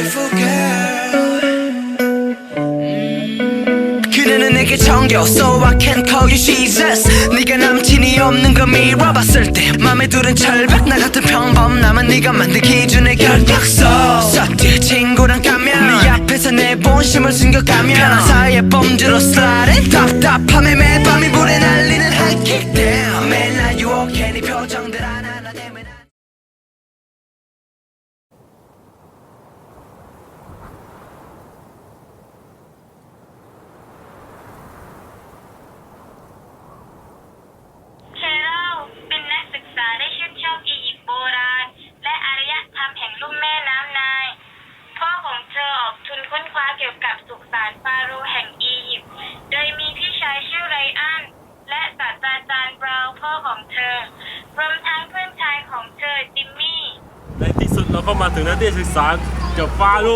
beautiful girl 그대는 내게 정겨 So I can call you Jesus 네가 남친이 없는 거 미뤄 봤을때 맘에 두른 철벽 나 같은 평범 남은 네가 만든 기준의 결격서 서트 친구랑 가면 네 앞에서 내 본심을 숨겨가면 변한 사이의 범죄로 슬라린 답답함에 매 밤이 불에 날리는 high kick down 매날 유혹해 네 표정 ที่ศึกษากับฟาโร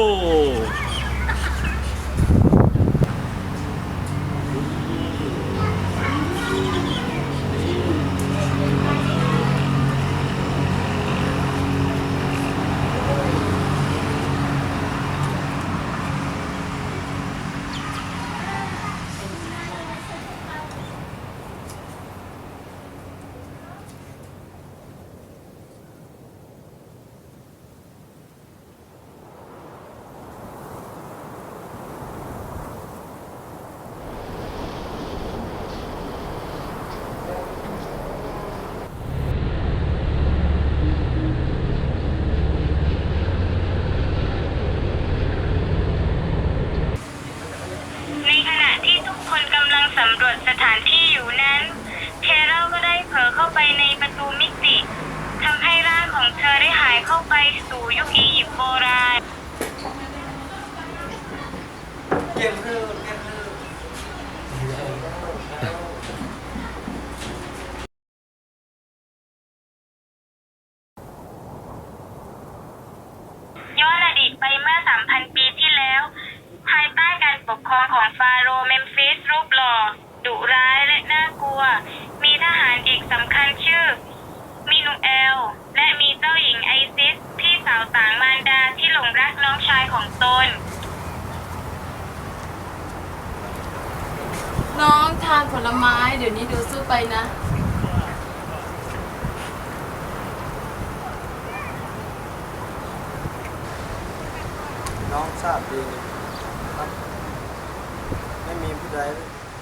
ปกครองของฟาโรห์เมมฟิสรูปหล่อดุร้ายและน่ากลัว มีทหารอีกสำคัญชื่อมินูเอล และมีเจ้าหญิงไอซิสพี่สาวต่างมารดาที่หลงรักน้องชายของตนน้องทานผลไม้ เดี๋ยวนี้ดูสู้ไปนะ น้องทราบดีจวัน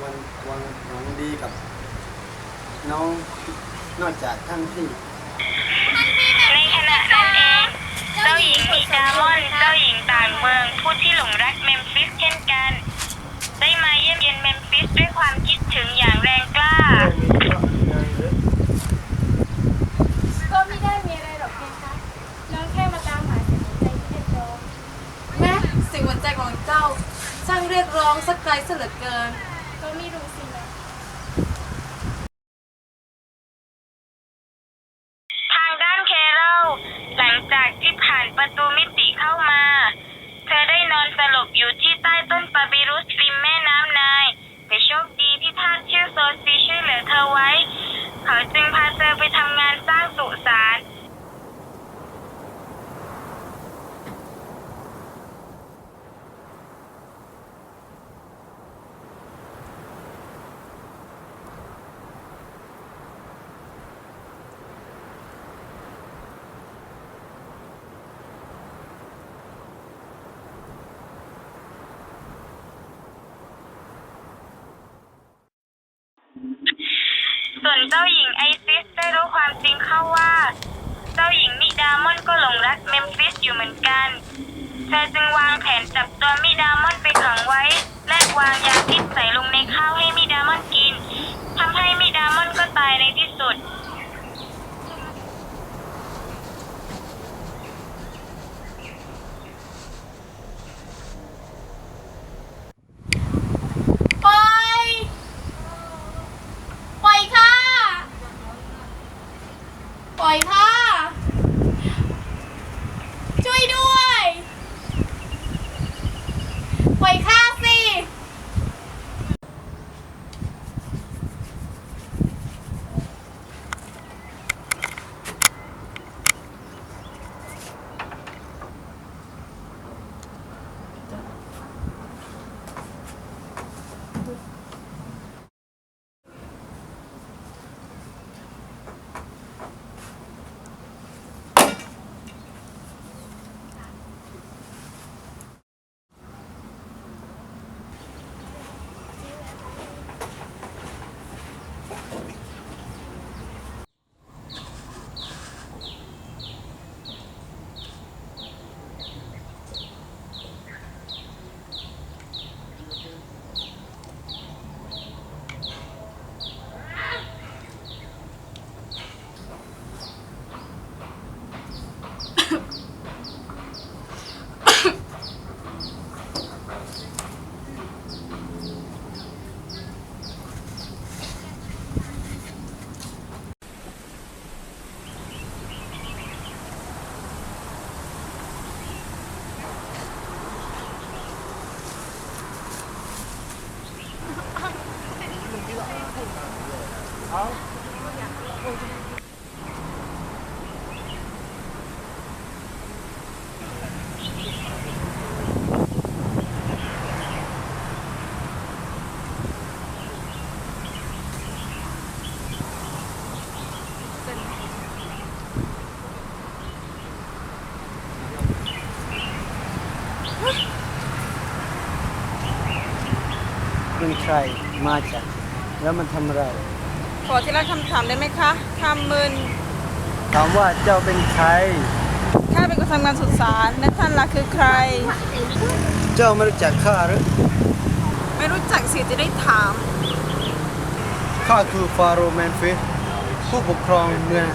วันหวังดีกับ น้อง นอกจากท่านที่ในขณะนั้นเองเจ้าหญิงมีดามอนเจ้าหญิงต่างเมืองผู้ที่หลงรักเมมฟิสเช่นกัน ได้มาเยี่ยมเยียนเมมฟิสด้วยความคิดถึงอย่างแรงกล้าองสกไกเสเลือเกินก็ไม่รู้สิส่วนเจ้าหญิงไอซิสได้รู้ความจริงเข้าว่า เจ้าหญิงมิดามอนก็หลงรักเมมฟิสอยู่เหมือนกันเธอจึงวางแผนจับตัวมิดามอนไปขังไว้ และวางยาพิษใส่ลงในข้าวให้มิใครมาจากแล้วมันทำอะไรขอทีละคำถามได้ไหมคะคำมืนถามว่าเจ้าเป็นใครข้าเป็นคนทำงานสุสานและท่านล่ะคือใคร เจ้าไม่รู้จักข้าหรือ ไม่รู้จักสิจะได้ถาม ข้าคือฟาโรห์แมนฟิส ผู้ปกครองเมือง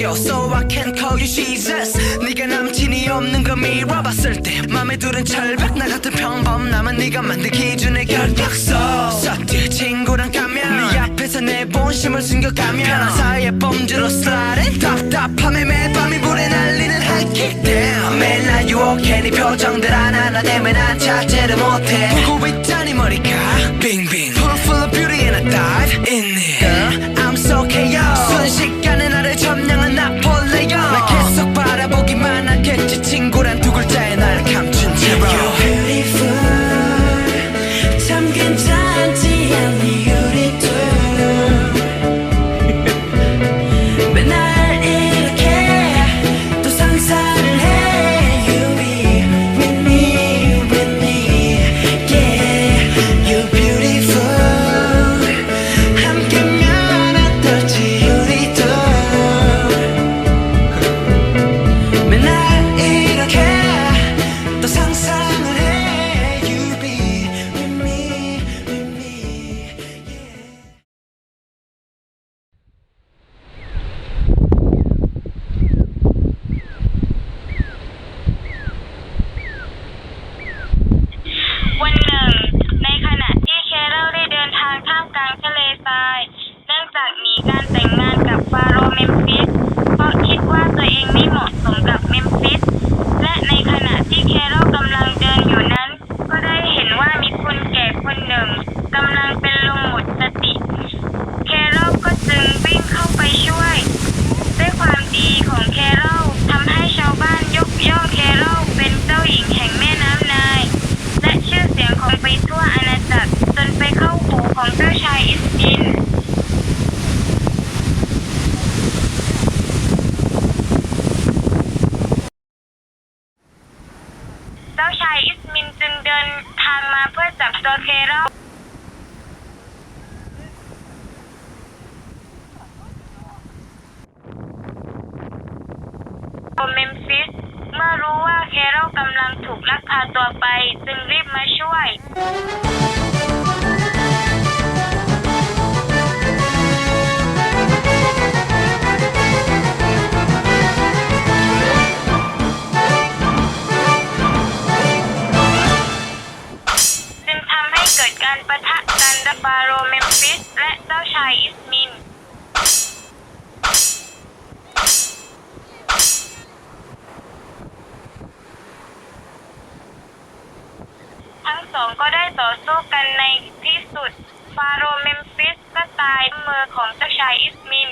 생겨 So I can call you Jesus 네가 남친이 없는 거 밀어봤을 때 맘에 두른 철벽 나 같은 평범 나만 네가 만든 기준의 결격서 서티 친구랑 가면 네 앞에서 내 본심을 숨겨가면 변한 아. 사이의 범죄로 슬라린 답답함에 매밤이 불에 날리는 핫킥 매일 날 유혹해 네 표정들 하나하나 때문에 난 자체를 못해 보고 있자니 머리가 빙빙 Full of beauty and I dive in it i m so c o 순식간에 지친구란 두 글자의 날กเมมฟิสเมื่อรู้ว่าเคโรกำลังถูกลักพาตัวไปจึงรีบมาช่วยองก็ได้ต่อสู้กันในที่สุด ฟาโรเมมฟิสก็ตายมือของเจ้าชายอิสมิน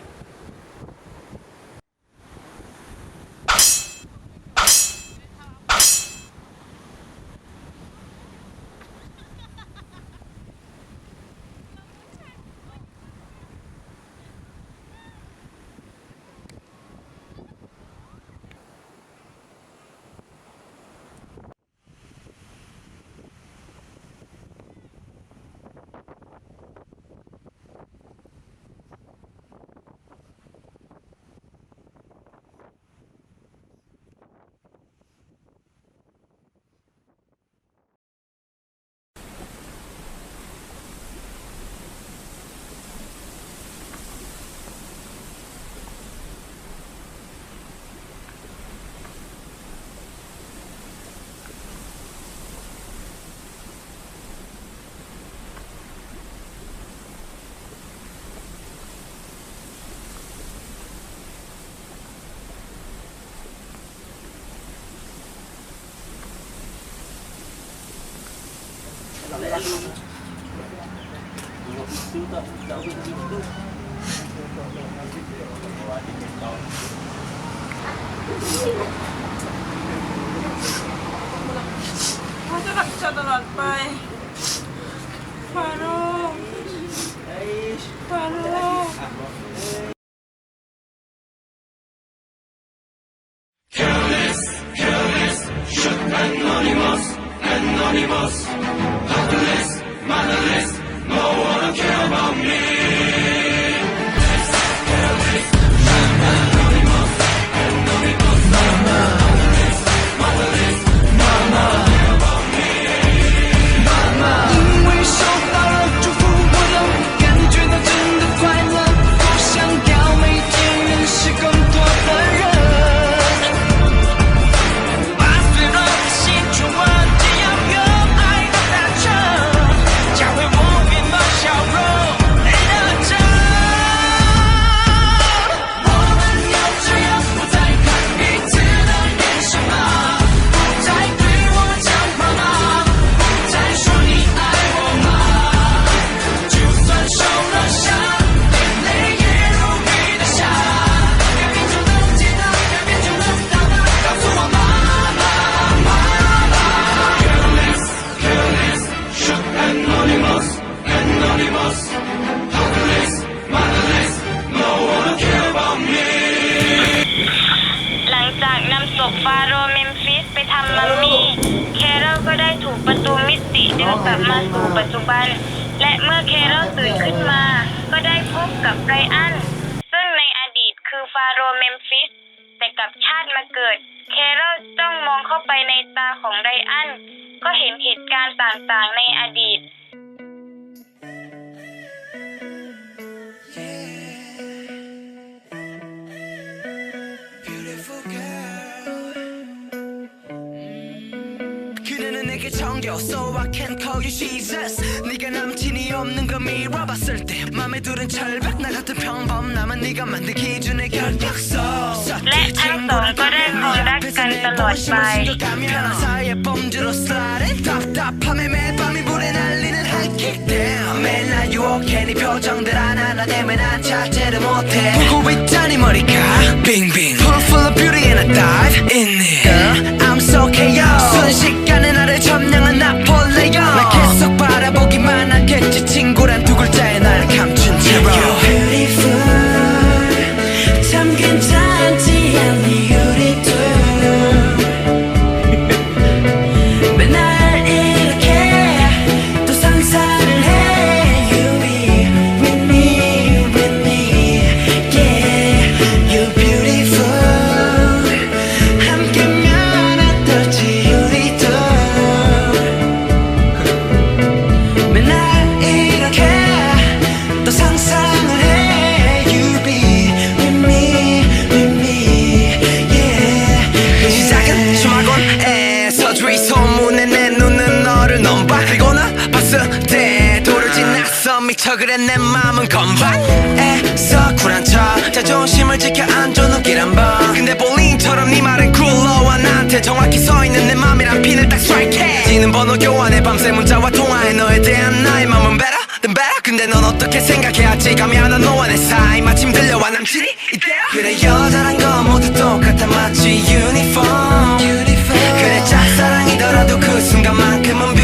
คือฟาโรห์เมมฟิส แต่กับชาติมาเกิด เคโรลจ้องมองเข้าไปในตาของไดอันก็เห็นเหตุการณ์ต่างๆในอดีต 성교 So I can call you Jesus 네가 남친이 없는 거 밀어봤을 때 맘에 두른 철벽 나 같은 평범남은 네가 만든 기준의 결격서 Let us all go to the Lord by 편한 사이에 범죄로 슬라린 답답함에 매밤이 불에 날리는 하이킥 down 매일 나 유혹해 네 표정들 하나하나 때문에 난 자제를 못해 보고 있자니 머리가 빙빙 Full of beauty and I dive in it Girl uh, I'm so chaos 순식간에 날 점령한 나폴레옹 날 계속 바라보기만 하겠지 쳐 그래 내 맘은 건방에서 쿨한 척 자존심을 지켜 안줘 눈길 한번 근데 볼링처럼 네 말은 굴러와 나한테 정확히 서있는 내 맘이란 핀을 딱 스트라이크해 지는 번호 교환해 밤새 문자와 통화해 너에 대한 나의 맘은 better than better 근데 넌 어떻게 생각해 아직 감이 안와 너와 내 사이 마침 들려와 남친이 이대로 그래 여자란 건 모두 똑같아 마치 유니폼 그래 짝사랑이더라도 그 순간만큼은